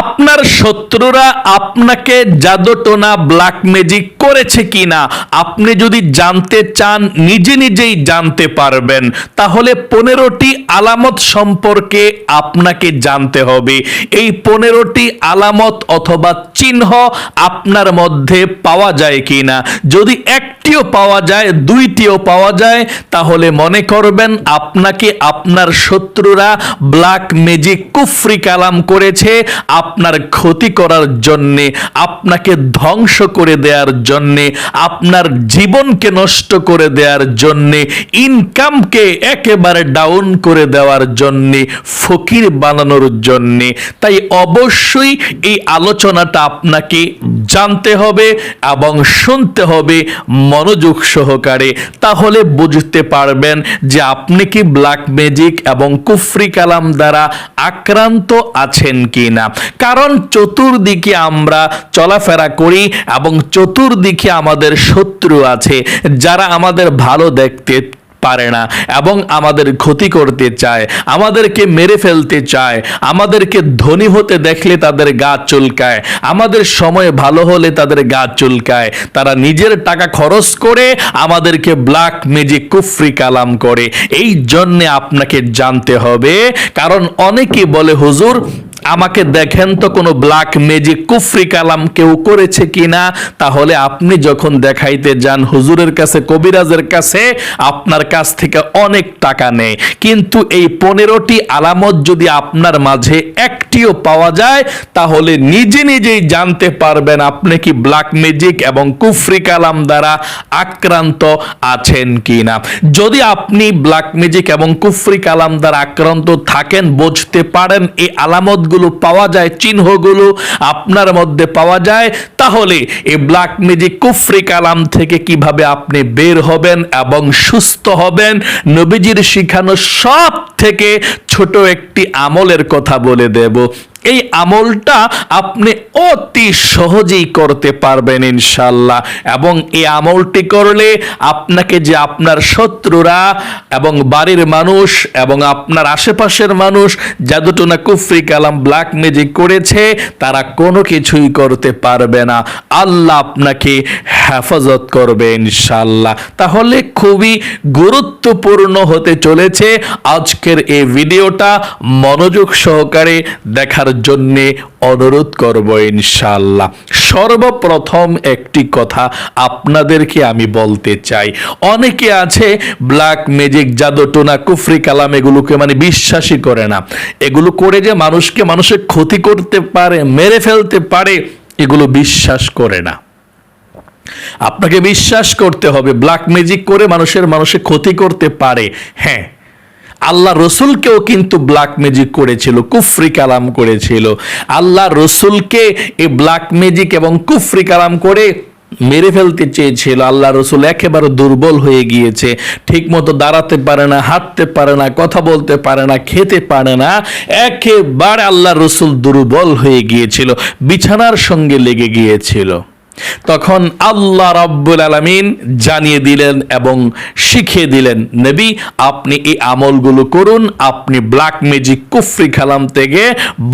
আপনার শত্রুরা আপনাকে জাদুটোনা ব্ল্যাক ম্যাজিক করেছে কিনা? আপনি যদি জানতে চান, নিজে নিজেই জানতে পারবেন। তাহলে পনেরোটি আলামত সম্পর্কে আপনাকে জানতে হবে। এই পনেরোটি আলামত অথবা চিহ্ন আপনার মধ্যে পাওয়া যায় কিনা? যদি একটিও পাওয়া যায়, দুইটিও পাওয়া যায়, তাহলে মনে করবেন আপনাকে আপনার শত্রুরা ব্ল্যাক ম্যাজিক কুফরি কালাম করেছে। আপনার ক্ষতি করার জন্যে, আপনাকে ধ্বংস করে দেওয়ার জন্যে, আপনার জীবনকে নষ্ট করে দেওয়ার জন্যে ইনকামকে একেবারে ডাউন করে দেওয়ার জন্যে, ফকির বানানোর জন্যে। তাই অবশ্যই এই আলোচনাটা আপনাকে জানতে হবে এবং শুনতে হবে মনোযোগ সহকারে। তাহলে বুঝতে পারবেন যে আপনি কি ব্ল্যাক ম্যাজিক এবং কুফরি কালাম দ্বারা আক্রান্ত আছেন কিনা। কারণ চতুর্দিকে আমরা চলাফেরা করি এবং চতুর্দিকে আমাদের শত্রু আছে, যারা আমাদের ভালো দেখতে পারে না এবং আমাদের ক্ষতি করতে চায়, আমাদেরকে মেরে ফেলতে চায়, আমাদেরকে ধনী হতে দেখলে তাদের গা চুলকায়, আমাদের সময় ভালো হলে তাদের গা চুলকায়, তারা নিজের টাকা খরচ করে আমাদেরকে ব্ল্যাক ম্যাজিক কুফরি কালাম করে। এই জন্যে আপনাকে জানতে হবে, কারণ অনেকে বলে, হুজুর আমাকে দেখেন তো কোনো ব্ল্যাক ম্যাজিক কুফরি কালাম কেউ করেছে কিনা? তাহলে আপনি যখন দেখাইতে যান হুজুরের কাছে, কবিরাজের কাছে, আপনার কাছ থেকে অনেক টাকা নেয়। কিন্তু এই পনেরোটি আলামত যদি আপনার মাঝে একটিও পাওয়া যায়, তাহলে নিজে নিজেই জানতে পারবেন আপনি কি ব্ল্যাক ম্যাজিক এবং কুফরি কালাম দ্বারা আক্রান্ত আছেন কিনা। যদি আপনি ব্ল্যাক ম্যাজিক এবং কুফরি কালাম দ্বারা আক্রান্ত থাকেন, বুঝতে পারেন এই আলামতগুলো পাওয়া যায়, চিহ্নগুলো আপনার মধ্যে পাওয়া যায়, তাহলে এই ব্ল্যাক ম্যাজিক কুফরি কালাম থেকে কীভাবে আপনি বের হবেন এবং সুস্থ হবেন, নবীজির শিখানো সব থেকে ছোট একটি আমলের কথা বলে দেব। এই আমলটা আপনি অতি সহজেই করতে পারবেন ইনশাল্লাহ এবং এই আমলটি করলে আপনাকে যে আপনার শত্রুরা এবং বাড়ির মানুষ এবং আপনার আশেপাশের মানুষ জাদুটোনা কুফরি কালাম ব্ল্যাক ম্যাজিক করেছে, তারা কোনো কিছুই করতে পারবে না। আল্লাহ আপনাকে হেফাজত করবে ইনশাল্লাহ তাহলে খুবই গুরুত্বপূর্ণ হতে চলেছে আজকের এই ভিডিওটা। মনোযোগ সহকারে দেখার জন্যে অনুরোধ করব ইনশাল্লাহ সর্বপ্রথম একটি কথা আপনাদেরকে আমি বলতে চাই। অনেকে আছে ব্ল্যাক ম্যাজিক জাদুটোনা কুফরি, কালাম, এগুলোকে মানে বিশ্বাসই করে না। এগুলো করে যে মানুষকে মানুষের ক্ষতি করতে পারে, মেরে ফেলতে পারে, এগুলো বিশ্বাস করে না। আপনাকে বিশ্বাস করতে হবে ব্ল্যাক ম্যাজিক করে মানুষের মানুষের ক্ষতি করতে পারে। হ্যাঁ আল্লাহ রসুলকেও কিন্তু ব্ল্যাক ম্যাজিক করেছিল, কুফরি কালাম করেছিল। আল্লাহ রসুলকে এই ব্ল্যাক ম্যাজিক এবং কুফরি কালাম করে মেরে ফেলতে চেয়েছিল। আল্লাহ রসুল একেবারে দুর্বল হয়ে গিয়েছে ঠিক মতো দাঁড়াতে পারে না, হাঁটতে পারে না, কথা বলতে পারে না, খেতে পারে না, একেবারে আল্লাহ রসুল দুর্বল হয়ে গিয়েছিল, বিছানার সঙ্গে লেগে গিয়েছিল। তখন আল্লাহ রাব্বুল আলামিন জানিয়ে দিলেন এবং শিখিয়ে দিলেন, নবী, আপনি এই আমলগুলো করুন, আপনি ব্ল্যাক ম্যাজিক কুফরি খালাম থেকে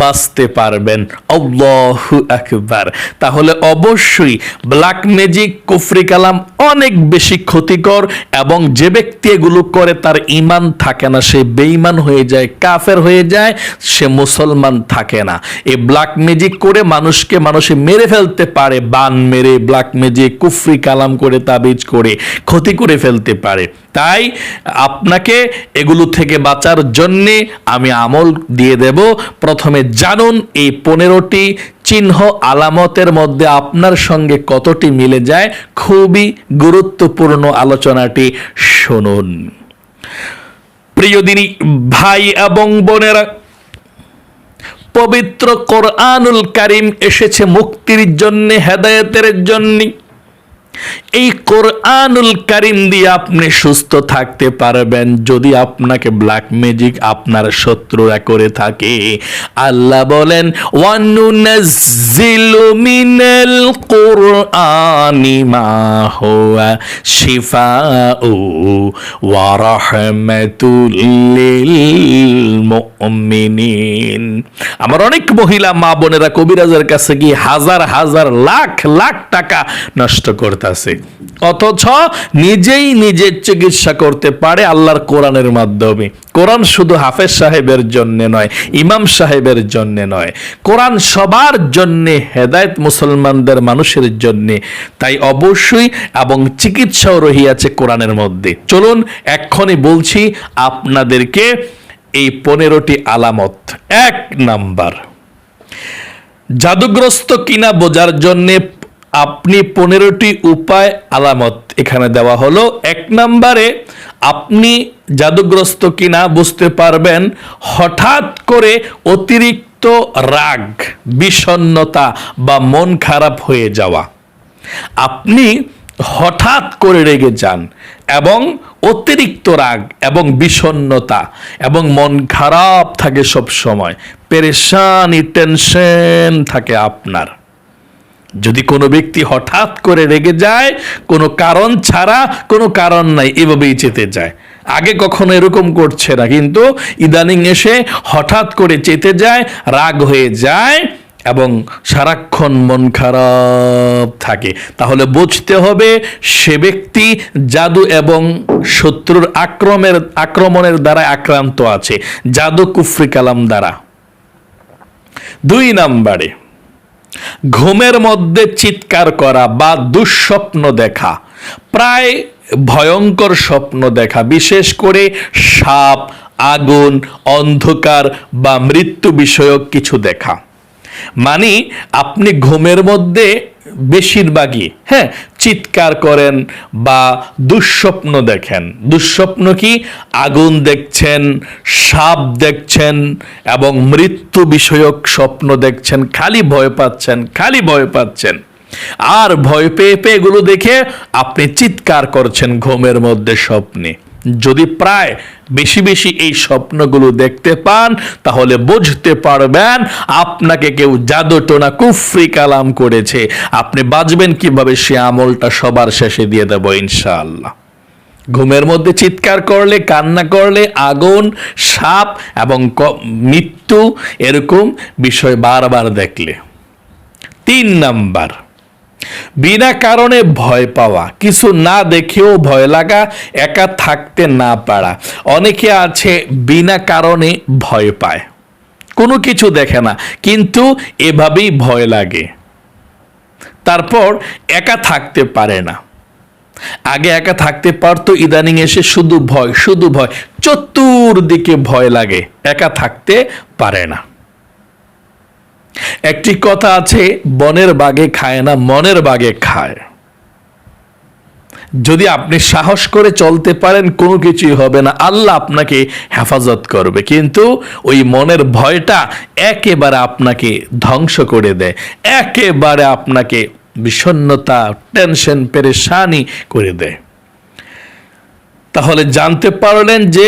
বাঁচতে পারবেন। আল্লাহু আকবার। তাহলে অবশ্যই ব্ল্যাক ম্যাজিক কুফরি কালাম অনেক বেশি ক্ষতিকর এবং যে ব্যক্তি এগুলো করে তার ইমান থাকে না, সে বেঈমান হয়ে যায়, কাফের হয়ে যায়, সে মুসলমান থাকে না। এই ব্ল্যাক ম্যাজিক করে মানুষকে মানুষে মেরে ফেলতে পারে, বান মেরে ব্ল্যাক ম্যাজিক, কুফরি কালাম করে তাবিজ করে ক্ষতি করে ফেলতে পারে। তাই আপনাকে এগুলো থেকে বাঁচার জন্যে আমি আমল দিয়ে দেব। প্রথমে জানুন এই পনেরোটি চিহ্ন আলামতের মধ্যে আপনার সঙ্গে কতটি মিলে যায়। খুবই গুরুত্বপূর্ণ আলোচনাটি শুনুন। প্রিয় দিনী, ভাই এবং বোনেরা পবিত্র কোরআনুল কারিম এসেছে মুক্তির জন্যে হেদায়তের জন্য। এই কোরআনুল কারিম দিয়ে আপনি সুস্থ থাকতে পারবেন। যদি আপনাকে ব্ল্যাক ম্যাজিক আপনার শত্রুরা করে থাকে, আল্লাহ বলেন, ওয়ানুনাজ্জিলু মিনাল কুরআনি মা হুয়া শিফাউ ওয়া রাহমাতুল লিল মুমিনিন আমার অনেক মহিলা মা বোনেরা কবিরাজের কাছে গিয়ে হাজার হাজার, লাখ লাখ টাকা নষ্ট করতেছে অথচ নিজেই নিজের চিকিৎসা করতে পারে আল্লাহর কোরআনের মাধ্যমে। কোরআন শুধু হাফেজ সাহেবের জন্য নয়, ইমাম সাহেবের জন্য নয়। কোরআন সবার জন্য, হেদায়েত মুসলমানদের মানুষের জন্য। তাই অবশ্যই এবং চিকিৎসাও রহিয়াছে কোরআনের মধ্যে। চলুন এক্ষণে বলছি আপনাদেরকে এই পনেরোটি আলামত। এক নাম্বার, জাদুগ্রস্ত কিনা বোঝার জন্য আপনি পনেরোটি উপায় আলামত এখানে দেওয়া হলো। এক নম্বরে, আপনি জাদুগ্রস্ত কিনা বুঝতে পারবেন, হঠাৎ করে অতিরিক্ত রাগ বিষণ্নতা বা মন খারাপ হয়ে যাওয়া। আপনি হঠাৎ করে রেগে যান এবং অতিরিক্ত রাগ এবং বিষণ্ণতা এবং মন খারাপ থাকে সব সময়। পেরেশানি, টেনশন থাকে আপনার। যদি কোনো ব্যক্তি হঠাৎ করে রেগে যায়, কোনো কারণ ছাড়া, কোনো কারণ নাই, এভাবেই চেতে যায়। আগে কখনো এরকম করছে না, কিন্তু ইদানিং এসে হঠাৎ করে চেতে যায়, রাগ হয়ে যায় এবং সারাক্ষণ মন খারাপ থাকে। তাহলে বুঝতে হবে, সে ব্যক্তি জাদু এবং শত্রুর আক্রমের, আক্রমণের দ্বারা আক্রান্ত আছে। জাদু কুফরি কালাম দ্বারা। দুই নাম্বারে ঘুমের মধ্যে চিৎকার করা বা দুঃস্বপ্ন দেখা, প্রায় ভয়ঙ্কর স্বপ্ন দেখা, বিশেষ করে সাপ, আগুন, অন্ধকার বা মৃত্যু বিষয়ক কিছু দেখা। মানে আপনি ঘুমের মধ্যে বেশিরভাগই হ্যাঁ চিৎকার করেন বা দুঃস্বপ্ন দেখেন। দুঃস্বপ্ন কি? আগুন দেখছেন, সাপ দেখছেন এবং মৃত্যু বিষয়ক স্বপ্ন দেখছেন, খালি ভয় পাচ্ছেন, খালি ভয় পাচ্ছেন। আর ভয় পেয়ে পেয়ে এগুলো দেখে আপনি চিৎকার করছেন ঘুমের মধ্যে স্বপ্নে। যদি প্রায় বেশি বেশি এই স্বপ্নগুলো দেখতে পান, তাহলে বুঝতে পারবেন আপনাকে কেউ জাদুটোনা কুফরি কালাম করেছে। আপনি বাঁচবেন কীভাবে? সে আমলটা সবার শেষে দিয়ে দেবো ইনশাআল্লাহ। ঘুমের মধ্যে চিৎকার করলে, কান্না করলে, আগুন, সাপ এবং মৃত্যু এরকম বিষয় বারবার দেখলে। তিন নাম্বার বিনা কারণে ভয় পাওয়া, কিছু না দেখেও ভয় লাগা, একা থাকতে না পারা। অনেকে আছে, বিনা কারণে ভয় পায়। কোনো কিছু দেখে না, কিন্তু এভাবেই ভয় লাগে। তারপর একা থাকতে পারে না। আগে একা থাকতে পারতো, ইদানিং এসে শুধু ভয় শুধু ভয়, চতুর্দিকে ভয় লাগে, একা থাকতে পারে না। একটি কথা আছে, বনের বাগে খায় না, মনের বাগে খায়। যদি আপনি সাহস করে চলতে পারেন, কোনো কিছুই হবে না। আল্লাহ আপনাকে হেফাজত করবে। কিন্তু ওই মনের ভয়টা একেবারে আপনাকে ধ্বংস করে দেয়। একেবারে আপনাকে বিষণ্ণতা, টেনশন, পেরেশানি করে দেয়। তাহলে জানতে পারলেন যে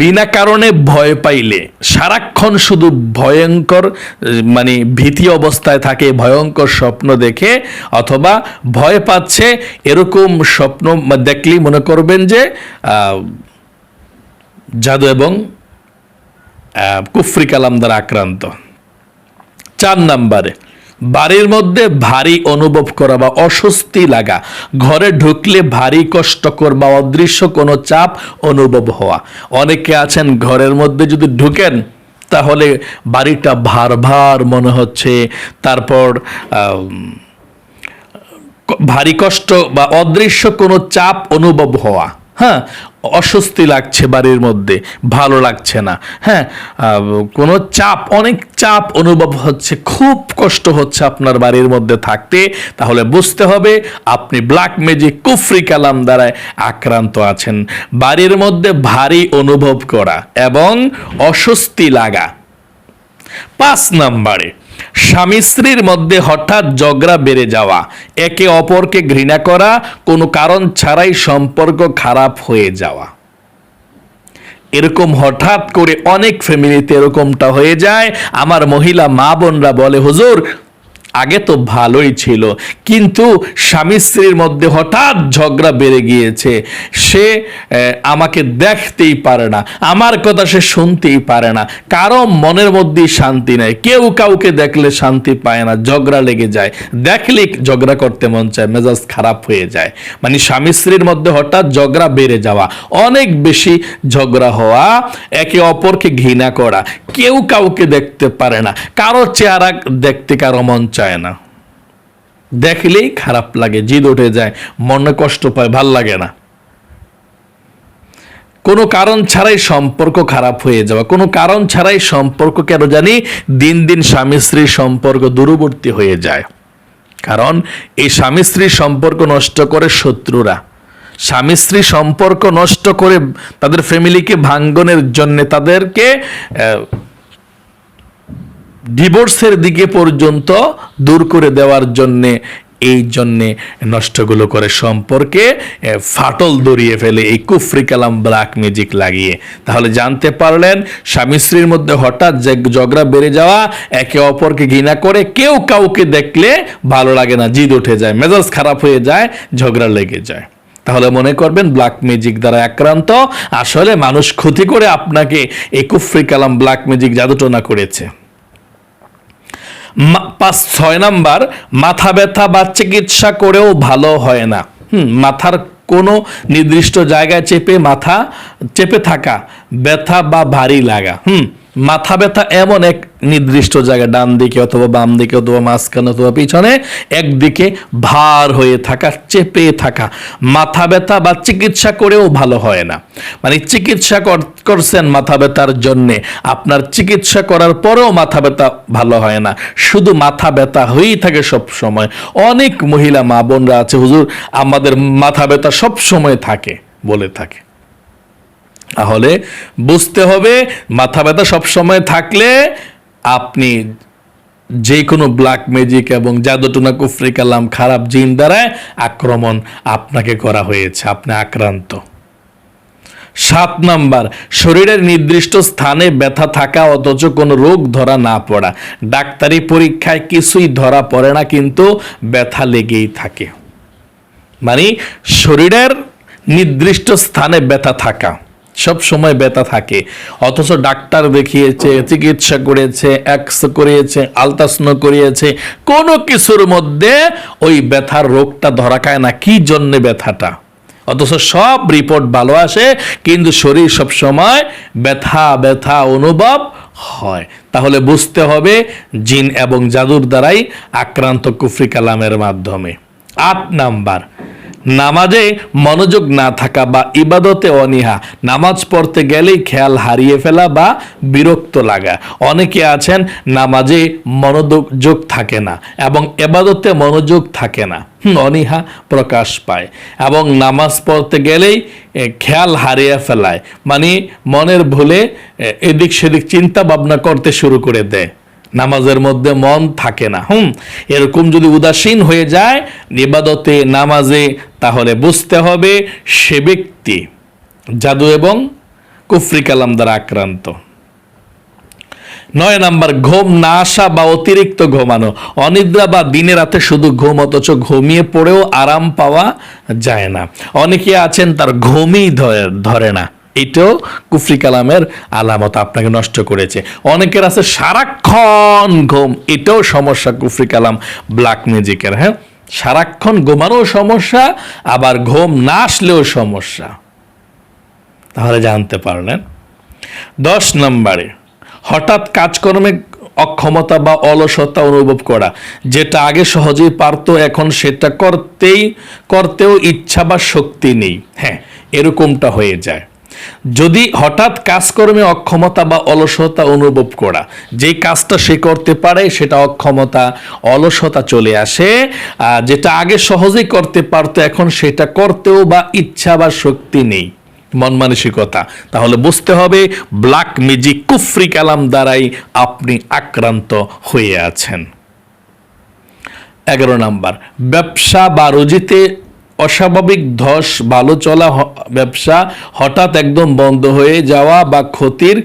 বিনা কারণে ভয় পাইলে, সারাক্ষণ শুধু ভয়ঙ্কর মানে ভীতি অবস্থায় থাকে, ভয়ঙ্কর স্বপ্ন দেখে, অথবা ভয় পাচ্ছে, এরকম স্বপ্ন দেখলেই মনে করবেন যে জাদু এবং কুফরি কালাম দ্বারা আক্রান্ত। চার নাম্বারে বাড়ির মধ্যে ভারী অনুভব করা বা অস্বস্তি লাগা। ঘরে ঢুকলে ভারী কষ্টকর বা অদৃশ্য কোনো চাপ অনুভব হওয়া। অনেকে আছেন ঘরের মধ্যে যদি ঢুকেন, তাহলে বাড়িটা ভার ভার মনে হচ্ছে। তারপর ভারী কষ্ট বা অদৃশ্য কোনো চাপ অনুভব হওয়া। হ্যাঁ অস্বস্তি লাগছে বাড়ির মধ্যে, ভালো লাগছে না। হ্যাঁ কোনো চাপ, অনেক চাপ অনুভব হচ্ছে, খুব কষ্ট হচ্ছে আপনার বাড়ির মধ্যে থাকতে। তাহলে বুঝতে হবে, আপনি ব্ল্যাক ম্যাজিক কুফরি কালাম দ্বারায় আক্রান্ত আছেন। বাড়ির মধ্যে ভারী অনুভব করা এবং অস্বস্তি লাগা। পাঁচ নাম্বারে স্বামী স্ত্রীর মধ্যে হঠাৎ ঝগড়া বেড়ে যাওয়া, একে অপরকে ঘৃণা করা, কোনো কারণ ছাড়াই সম্পর্ক খারাপ হয়ে যাওয়া। এরকম হঠাৎ করে অনেক ফ্যামিলিতে এরকমটা হয়ে যায়। আমার মহিলা মা বোনরা বলে, হুজুর আগে তো ভালোই ছিল, কিন্তু স্বামী স্ত্রীর মধ্যে হঠাৎ ঝগড়া বেড়ে গিয়েছে। সে আমাকে দেখতেই পারে না, আমার কথা সে শুনতেই পারে না। কারও মনের মধ্যেই শান্তি নেই, কেউ কাউকে দেখলে শান্তি পায় না, ঝগড়া লেগে যায়। দেখলে ঝগড়া করতে মন চায়, মেজাজ খারাপ হয়ে যায়। মানে স্বামী স্ত্রীর মধ্যে হঠাৎ ঝগড়া বেড়ে যাওয়া, অনেক বেশি ঝগড়া হওয়া, একে অপরকে ঘৃণা করা। কেউ কাউকে দেখতে পারে না। কারও চেহারা দেখতে কারও মন চায় না। দেখলেই খারাপ লাগে, জিদ উঠে যায়, মনে কষ্ট পায়, ভালো লাগে না। কোনো কারণ ছাড়াই সম্পর্ক খারাপ হয়ে যাওয়া। কোনো কারণ ছাড়াই সম্পর্ক কেন জানি? দিন দিন স্বামী স্ত্রীর সম্পর্ক দূরবর্তী হয়ে যায়। কারণ এই স্বামী স্ত্রীর সম্পর্ক নষ্ট করে শত্রুরা। স্বামী স্ত্রী সম্পর্ক নষ্ট করে তাদের ফ্যামিলিকে ভাঙ্গনের জন্য তাদেরকে ডিভোর্সের দিকে পর্যন্ত দূর করে দেওয়ার জন্যে, এই জন্যে নষ্টগুলো করে সম্পর্কে ফাটল দড়িয়ে ফেলে, এই কুফরি কালাম ব্ল্যাক ম্যাজিক লাগিয়ে। তাহলে জানতে পারলেন, স্বামী স্ত্রীর মধ্যে হঠাৎ যে ঝগড়া বেড়ে যাওয়া, একে অপরকে ঘৃণা করে কেউ কাউকে দেখলে ভালো লাগে না, জিদ উঠে যায়, মেজাজ খারাপ হয়ে যায়, ঝগড়া লেগে যায়। তাহলে মনে করবেন ব্ল্যাক ম্যাজিক দ্বারা আক্রান্ত। আসলে মানুষ ক্ষতি করে আপনাকে এই কুফরি কালাম ব্ল্যাক ম্যাজিক জাদুটনা করেছে। পাঁচ, ছয় নাম্বার, মাথা ব্যথা বা চিকিৎসা করেও ভালো হয় না। হুম, মাথার কোনো নির্দিষ্ট জায়গায় চেপে মাথা, চেপে থাকা, ব্যথা বা ভারী লাগা। হুম মাথা ব্যথা এমন এক নির্দিষ্ট জায়গায় ডান দিকে অথবা বাম দিকে অথবা মাঝখানে অথবা পিছনে, একদিকে ভার হয়ে থাকা, চেপে থাকা। মাথা ব্যথা বা চিকিৎসা করেও ভালো হয় না। মানে চিকিৎসা কর- করছেন মাথা ব্যথার জন্যে, আপনার চিকিৎসা করার পরেও মাথা ব্যথা ভালো হয় না। শুধু মাথা ব্যথা হয়েই থাকে সব সময়। অনেক মহিলা মা বোনরা আছে, হুজুর, আমাদের মাথা ব্যথা সব সময় থাকে বলে থাকে। তাহলে বুঝতে হবে, মাথা ব্যথা সবসময় থাকলে আপনি যে কোনো ব্ল্যাক ম্যাজিক এবং জাদুটুনা কুফরি কালাম, খারাপ জিন দ্বারায় আক্রমণ আপনাকে করা হয়েছে, আপনি আক্রান্ত। সাত নাম্বার, শরীরের নির্দিষ্ট স্থানে ব্যথা থাকা অথচ কোনো রোগ ধরা না পড়া। ডাক্তারি পরীক্ষায় কিছুই ধরা পড়ে না, কিন্তু ব্যথা লেগেই থাকে। মানে শরীরের নির্দিষ্ট স্থানে ব্যথা থাকা। সব সময় ব্যথা থাকে। অথচ ডাক্তার দেখিয়েছে, চিকিৎসা করেছে এক্স করিয়েছে আলতাসনো করিয়েছে, কোনো কিছুর মধ্যে ওই ব্যথার রোগটা ধরা খায় না। কি জন্য ব্যথাটা? অথচ সব রিপোর্ট ভালো আসে, কিন্তু শরীর সব সময় ব্যথা ব্যথা অনুভব হয়। তাহলে বুঝতে হবে, জিন এবং জাদুর দ্বারাই আক্রান্ত কুফরি কালামের মাধ্যমে। আট নাম্বার নামাজে মনোযোগ না থাকা বা ইবাদতে অনীহা, নামাজ পড়তে গেলেই খেয়াল হারিয়ে ফেলা বা বিরক্ত লাগা। অনেকে আছেন, নামাজে মনোযোগ থাকে না এবং এবাদতে মনোযোগ থাকে না। অনীহা প্রকাশ পায় এবং নামাজ পড়তে গেলেই খেয়াল হারিয়ে ফেলায়। মানে মনের ভুলে এদিক সেদিক চিন্তা ভাবনা করতে শুরু করে দেয়। নামাজের মধ্যে মন থাকে না। হুম, এরকম যদি উদাসীন হয়ে যায় নিবাদতে নামাজে, তাহলে বুঝতে হবে সে ব্যক্তি জাদু এবং কুফরি কালাম দ্বারা আক্রান্ত। নয় নাম্বার, ঘুম না আসা বা অতিরিক্ত ঘুমানো। অনিদ্রা বা দিনে রাতে শুধু ঘুম, অথচ ঘুমিয়ে পড়েও আরাম পাওয়া যায় না। অনেকে আছেন তার ঘুমই ধরে- না। এটাও কুফরি কালামের আলামত আপনাকে নষ্ট করেছে। অনেকের আছে সারাক্ষণ ঘুম, এটাও সমস্যা কুফরি কালাম ব্ল্যাক ম্যাজিকের হ্যাঁ? সারাক্ষণ ঘুমানোও সমস্যা, আবার ঘুম না আসলেও সমস্যা। তাহলে জানতে পারলেন। দশ নম্বরে, হঠাৎ কাজকর্মে অক্ষমতা বা অলসতা অনুভব করা, যেটা আগে সহজেই পারতো, এখন সেটা করতেই, করতেও ইচ্ছা বা শক্তি নেই। হ্যাঁ এরকমটা হয়ে যায়। যদি হঠাৎ কাজকর্মে অক্ষমতা বা অলসতা অনুভব করা যে কাজটা সে করতে পারে, সেটা অক্ষমতা, অলসতা চলে আসে যেটা আগে সহজেই করতে পারতো, এখন সেটা করতেও বা ইচ্ছা বা শক্তি নেই। মন মানসিকতা। তাহলে বুঝতে হবে, ব্ল্যাক ম্যাজিক কুফরি কালাম দ্বারাই আপনি আক্রান্ত হয়ে আছেন। এগারো নাম্বার, ব্যবসা বা রুজিতে অস্বাভাবিক ধস ভালো চলা ব্যবসা হঠাৎ একদম বন্ধ হয়ে যাওয়া বা ক্ষতির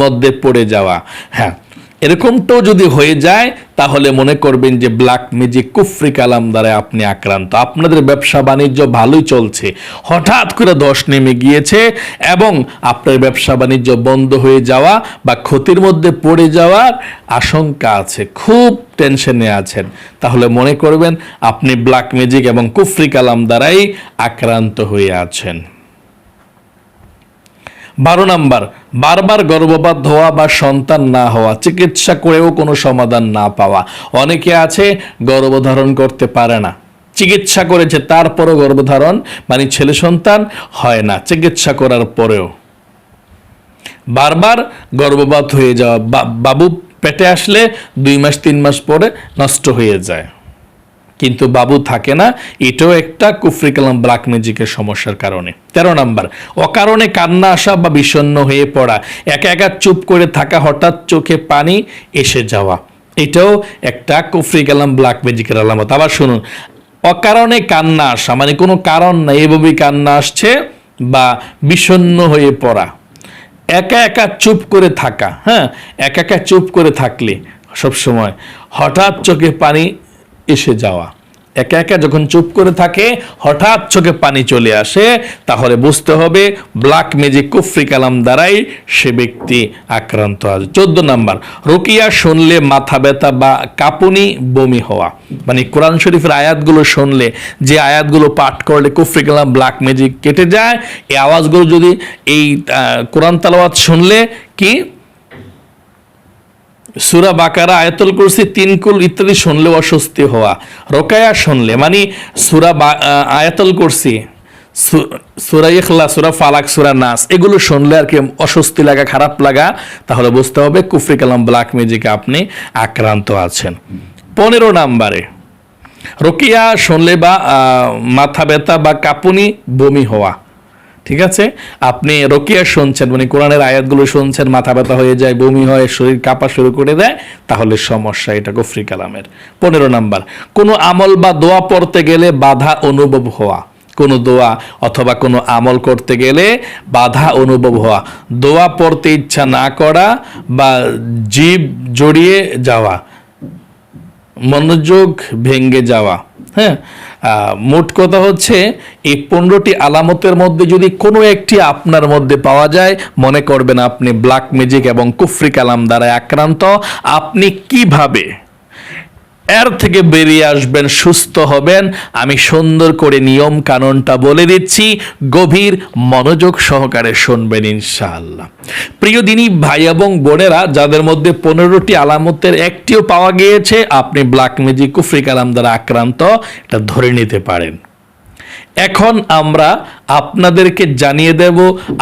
মধ্যে পড়ে যাওয়া। হ্যাঁ এরকমটাও যদি হয়ে যায়, তাহলে মনে করবেন যে ব্ল্যাক ম্যাজিক কুফরি কালাম দ্বারা আপনি আক্রান্ত। আপনাদের ব্যবসা বাণিজ্য ভালোই চলছে। হঠাৎ করে দশ নেমে গিয়েছে এবং আপনার ব্যবসা বাণিজ্য বন্ধ হয়ে যাওয়া বা ক্ষতির মধ্যে পড়ে যাওয়ার আশঙ্কা আছে, খুব টেনশনে আছেন। তাহলে মনে করবেন আপনি ব্ল্যাক ম্যাজিক এবং কুফরি কালাম দ্বারাই আক্রান্ত হয়ে আছেন। বারো নাম্বার, বারবার গর্ভপাত হওয়া বা সন্তান না হওয়া, চিকিৎসা করেও কোনো সমাধান না পাওয়া। অনেকে আছে গর্ভধারণ করতে পারে না, চিকিৎসা করেছে তারপরও গর্ভধারণ মানে ছেলে সন্তান হয় না, চিকিৎসা করার পরেও। বারবার গর্ভপাত হয়ে যাওয়া বাবু পেটে আসলে দুই মাস, তিন মাস পরে নষ্ট হয়ে যায়। কিন্তু বাবু থাকে না, এটাও একটা কুফরি কালাম ব্ল্যাক ম্যাজিকের সমস্যার কারণে। তেরো নাম্বার, অকারণে কান্না আসা বা বিষণ্ণ হয়ে পড়া, একা একা চুপ করে থাকা, হঠাৎ চোখে পানি এসে যাওয়া। এটাও একটা কুফরি কালাম ব্ল্যাক ম্যাজিকের আলামত। আবার শুনুন, অকারণে কান্না আসা মানে কোনো কারণ নাই এভাবেই কান্না আসছে বা বিষণ্ন হয়ে পড়া। একা একা চুপ করে থাকা হ্যাঁ একা একা চুপ করে থাকলে সব সময় হঠাৎ চোখে পানি এসে যাওয়া। একা একা যখন চুপ করে থাকে, হঠাৎ চোখে পানি চলে আসে, তাহলে বুঝতে হবে ব্ল্যাক ম্যাজিক কুফরি কালাম দ্বারাই সে ব্যক্তি আক্রান্ত আছে। চোদ্দ নাম্বার, রুকিয়া শুনলে মাথা ব্যথা বা কাঁপুনি, বমি হওয়া। মানে কোরআন শরীফের আয়াতগুলো শুনলে, যে আয়াতগুলো পাঠ করলে কুফরি কালাম ব্ল্যাক ম্যাজিক কেটে যায়, এই আওয়াজগুলো যদি এই কোরআন তালাওয়াত শুনলে কি সুরা বাকারা, আয়াতুল কুরসি তিন কুল ইত্যাদি শুনলে অস্বস্তি হওয়া, রোকায়া শুনলে মানে সুরা আয়াতুল কুরসি সুরা ইখলা সুরা ফালাক, সুরা নাস, এগুলো শুনলে আর কি অস্বস্তি লাগা, খারাপ লাগা, তাহলে বুঝতে হবে কুফরি কালাম, ব্ল্যাক ম্যাজিকে আপনি আক্রান্ত আছেন। পনেরো নাম্বারে, রোকিয়া শুনলে বা মাথা ব্যথা বা কাঁপুনি, বমি হওয়া। ঠিক আছে? আপনি রোকিয়া শুনছেন মানে কোরআনের আয়াতগুলো শুনছেন, মাথা ব্যথা হয়ে যায়, বমি হয়, শরীর কাঁপা শুরু করে দেয়, তাহলে সমস্যা এটা গফরি কালামের। পনেরো নাম্বার, কোনো আমল বা দোয়া পড়তে গেলে বাধা অনুভব হওয়া। কোনো দোয়া অথবা কোনো আমল করতে গেলে বাধা অনুভব হওয়া। দোয়া পড়তে ইচ্ছা না করা বা জীব জড়িয়ে যাওয়া। মনোযোগ ভেঙ্গে যাওয়া। হ্যাঁ? মোট কথা হচ্ছে, এই পনেরোটি আলামতের মধ্যে যদি কোনো একটি আপনার মধ্যে পাওয়া যায়, মনে করবেন আপনি ব্ল্যাক ম্যাজিক এবং কুফরি কালাম দ্বারা আক্রান্ত, আপনি কীভাবে এর থেকে বেরিয়ে আসবেন, সুস্থ হবেন। আমি সুন্দর করে নিয়ম কানুনটা বলে দিচ্ছি, গভীর মনোযোগ সহকারে শুনবেন ইনশাআল্লাহ। প্রিয় দিনই ভাই এবং বোনেরা, যাদের মধ্যে পনেরোটি আলামতের একটিও পাওয়া গিয়েছে, আপনি ব্ল্যাক ম্যাজিক কুফরি কালাম দ্বারা আক্রান্ত, এটা ধরে নিতে পারেন। এখন আমরা আপনাদেরকে জানিয়ে দেব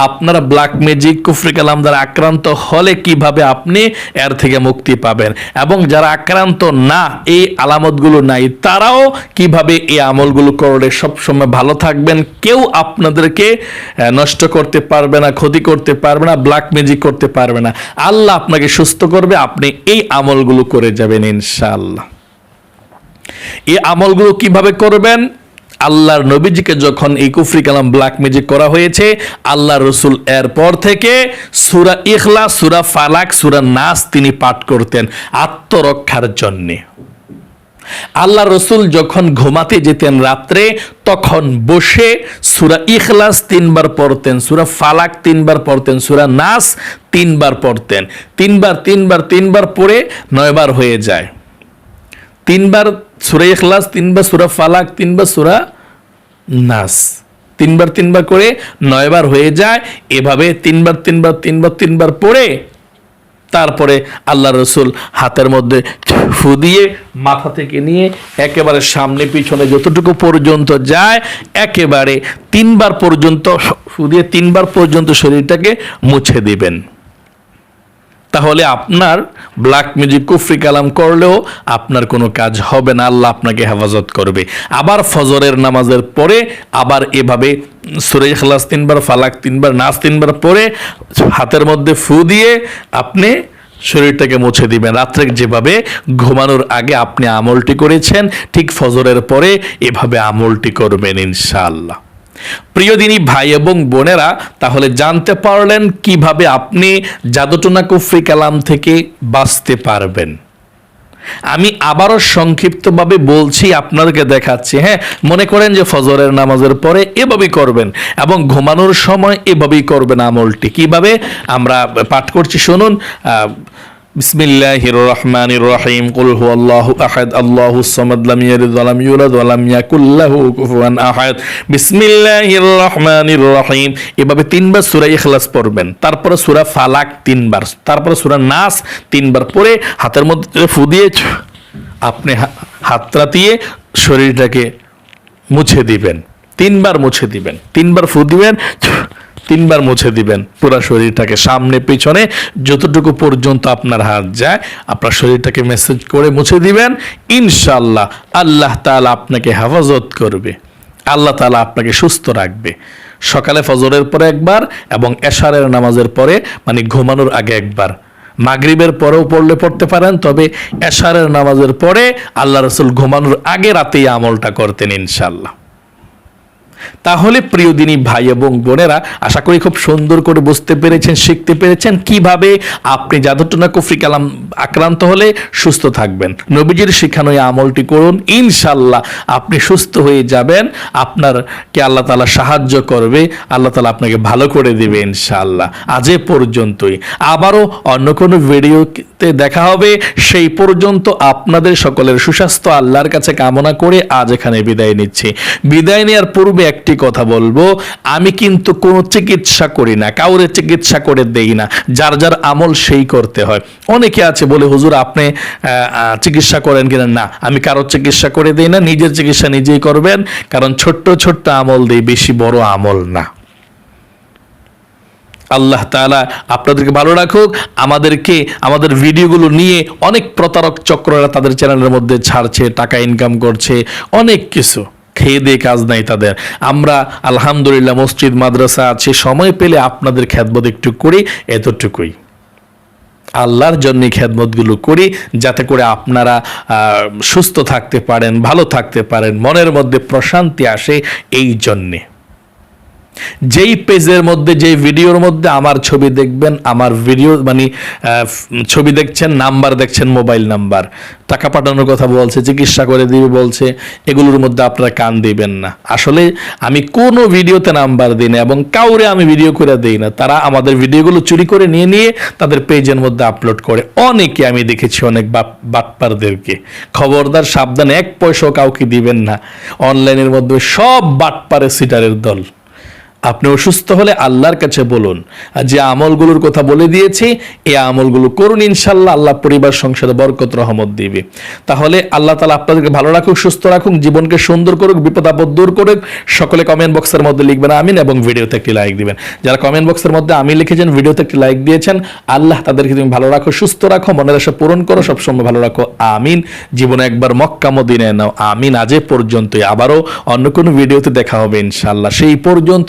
আপনারা ব্ল্যাক ম্যাজিক কুফরি কালাম দ্বারা আক্রান্ত হলে কীভাবে আপনি এর থেকে মুক্তি পাবেন। এবং যারা আক্রান্ত না, এই আলামতগুলো নাই, তারাও কীভাবে এই আমলগুলো করলে সবসময় ভালো থাকবেন, কেউ আপনাদেরকে নষ্ট করতে পারবে না, ক্ষতি করতে পারবে না ব্ল্যাক ম্যাজিক করতে পারবে না। আল্লাহ আপনাকে সুস্থ করবে, আপনি এই আমলগুলো করে যাবেন ইনশাআল্লাহ। এই আমলগুলো কীভাবে করবেন? আল্লাহর নবীজিকে যখন এই কুফরি কালাম ব্ল্যাক ম্যাজিক করা হয়েছে আল্লাহ রসুল এরপর থেকে সুরা ইখলা সুরা ফালাক, সুরা নাস তিনি পাঠ করতেন আত্মরক্ষার জন্যে। আল্লাহ রসুল যখন ঘুমাতে যেতেন রাত্রে, তখন বসে সুরা ইখলাস তিনবার পড়তেন, সুরা ফালাক তিনবার পড়তেন, সুরা নাস তিনবার পড়তেন। তিনবার তিনবার তিনবার পড়ে নয়বার হয়ে যায়। তিনবার সুরা ইখলাস, তিনবার সুরা ফালাক, তিনবার সুরা নাস। তিনবার তিনবার করে নয়বার হয়ে যায়, এভাবে তিনবার তিনবার তিনবার তিনবার পড়ে তারপরে আল্লাহ রসুল হাতের মধ্যে ফু দিয়ে মাথা থেকে নিয়ে একেবারে সামনে পিছনে যতটুকু পর্যন্ত যায়, একেবারে তিনবার পর্যন্ত ফু দিয়ে তিনবার পর্যন্ত শরীরটাকে মুছে দিবেন। তাহলে আপনার ব্ল্যাক মিউজিক কুফরি কালাম করলেও আপনার কোনো কাজ হবে না, আল্লাহ আপনাকে হেফাজত করবে। আবার ফজরের নামাজের পরে, আবার এভাবে সুরে খালাস তিনবার, ফালাক তিনবার, নাচ তিনবার পরে হাতের মধ্যে ফু দিয়ে আপনি শরীরটাকে মুছে দিবেন। রাত্রে যেভাবে ঘুমানোর আগে আপনি আমলটি করেছেন, ঠিক ফজরের পরে এভাবে আমলটি করবেন ইনশাআল্লাহ। প্রিয় দিনী ভাই এবং বোনেরা, তাহলে জানতে পারলেন কীভাবে আপনি জাদুটনা কুফরি কালাম থেকে বাঁচতে পারবেন। আমি আবারও সংক্ষিপ্তভাবে বলছি, আপনাদেরকে দেখাচ্ছি হ্যাঁ? মনে করেন যে ফজরের নামাজের পরে এভাবেই করবেন এবং ঘুমানোর সময় এভাবেই করবেন আমলটি। কীভাবে? আমরা পাঠ করছি, শুনুন বিসমিল্লাহির রহমানির রহিম কুল হুয়াল্লাহু আহাদ। আল্লাহুস সামাদ লাম ইয়ালিদ ওয়া লাম ইউলাদ ওয়া লাম ইয়াকুল লাহু কুফুয়ান আহাদ। বিসমিল্লাহির রহমানির রহিম এভাবে তিনবার সূরা ইখলাস পড়বেন। তারপরে সূরা ফালাক তিনবার। তারপরে সূরা নাস তিনবার পড়ে হাতের মধ্যে ফু দিয়ে আপনি হা- হাতটা দিয়ে শরীরটাকে মুছে দিবেন। তিনবার মুছে দিবেন। তিনবার ফু দিবেন তিনবার মুছে দিবেন, পুরো শরীরটাকে সামনে, পিছনে, যতটুকু পর্যন্ত আপনার হাত যায়, আপনার শরীরটাকে মেসেজ করে মুছে দিবেন ইনশাল্লাহ আল্লাহ তাআলা আপনাকে হেফাজত করবে, আল্লাহ তাআলা আপনাকে সুস্থ রাখবে। সকালে ফজরের পরে একবার এবং এশারের নামাজের পরে মানে ঘুমানোর আগে একবার। মাগরিবের পরেও পড়লে পড়তে পারেন, তবে এশারের নামাজের পরে আল্লাহ রসুল ঘুমানোর আগে রাতেই আমলটা করতেন ইনশাল্লাহ তাহলে প্রিয় দিনী ভাই এবং বোনেরা, আশা করি খুব সুন্দর করে বুঝতে পেরেছেন, শিখতে পেরেছেন কীভাবে আপনি জাদুটনা কুফরি কালাম আক্রান্ত হলে সুস্থ থাকবেন। নবীজির শিখানো এই আমলটি করুন ইনশাল্লাহ আপনি সুস্থ হয়ে যাবেন, আপনার কে আল্লাহ তালা সাহায্য করবে, আল্লাহ তালা আপনাকে ভালো করে দেবে ইনশাল্লাহ আজ এ পর্যন্তই। আবারও অন্য কোনো ভিডিওতে দেখা হবে, সেই পর্যন্ত আপনাদের সকলের সুস্বাস্থ্য, আল্লাহর কাছে কামনা করে আজ এখানে বিদায় নিচ্ছি। বিদায় নেওয়ার পূর্বে একটি কথা বলব, আমি কিন্তু কোনো চিকিৎসা করি না, কাউরে চিকিৎসা করে দেই না, যার যার আমল সেই করতে হয়। অনেকে আছে বলে, হুজুর, আপনি চিকিৎসা করেন কিনা? না, আমি কারও চিকিৎসা করে দেই না, নিজের চিকিৎসা নিজেই করবেন, কারণ ছোট্ট ছোট্ট আমল দেই বেশি বড় আমল না। আল্লাহ তালা আপনাদেরকে ভালো রাখুক, আমাদেরকে, আমাদের ভিডিওগুলো নিয়ে অনেক প্রতারক চক্ররা তাদের চ্যানেলের মধ্যে ছাড়ছে, টাকা ইনকাম করছে, অনেক কিছু। খেয়ে দিয়ে কাজ নাই তাদের। আমরা আলহামদুলিল্লাহ মসজিদ, মাদ্রাসা আছে, সময় পেলে আপনাদের খ্যাতবোধ একটু করি, এতটুকুই। আল্লাহর জন্য খেদমতগুলো করি, যাতে করে আপনারা সুস্থ থাকতে পারেন, ভালো থাকতে পারেন, মনের মধ্যে প্রশান্তি আসে এই জন্যে। যেই পেজের মধ্যে, যেই ভিডিওর মধ্যে আমার ছবি দেখবেন, আমার ভিডিও মানে ছবি দেখছেন, নাম্বার দেখছেন, মোবাইল নাম্বার। টাকা পাঠানোর কথা বলছে, চিকিৎসা করে দিবে বলছে, এগুলোর মধ্যে আপনারা কান দিবেন না। আসলে আমি কোনো ভিডিওতে নাম্বার দিই না এবং কাউরে আমি ভিডিও করে দিই না। তারা আমাদের ভিডিওগুলো চুরি করে নিয়ে নিয়ে তাদের পেজের মধ্যে আপলোড করে। অনেকে আমি দেখেছি, অনেক বাটপারদেরকে। খবরদার, সাবধানে, এক পয়সাও কাউকে দিবেন না। অনলাইনের মধ্যে সব বাটপারে সিটারের দল। আপনি অসুস্থ হলে আল্লাহর কাছে বলুন যে আমলগুলোর কথা বলে দিয়েছি এই আমলগুলো করুন ইনশাল্লাহ আল্লাহ পরিবার, সংসারে বরকত, রহমত দিবে। তাহলে আল্লাহ তালা আপনাদেরকে ভালো রাখুক, সুস্থ রাখুক, জীবনকে সুন্দর করুক বিপদ আপদ দূর করুক। সকলে কমেন্ট বক্সের মধ্যে লিখবেন আমিন এবং ভিডিওতে একটি লাইক দিবেন। যারা কমেন্ট বক্সের মধ্যে আমি লিখেছেন, ভিডিওতে একটি লাইক দিয়েছেন, আল্লাহ তাদেরকে তুমি ভালো রাখো, সুস্থ রাখো, মনের আশা পূরণ করো, সবসময় ভালো রাখো, আমিন। জীবনে একবার মক্কা, মদিনায় নাও, আমিন। আজে পর্যন্তই, আবারও অন্য কোনো ভিডিওতে দেখা হবে ইনশাল্লাহ সেই পর্যন্ত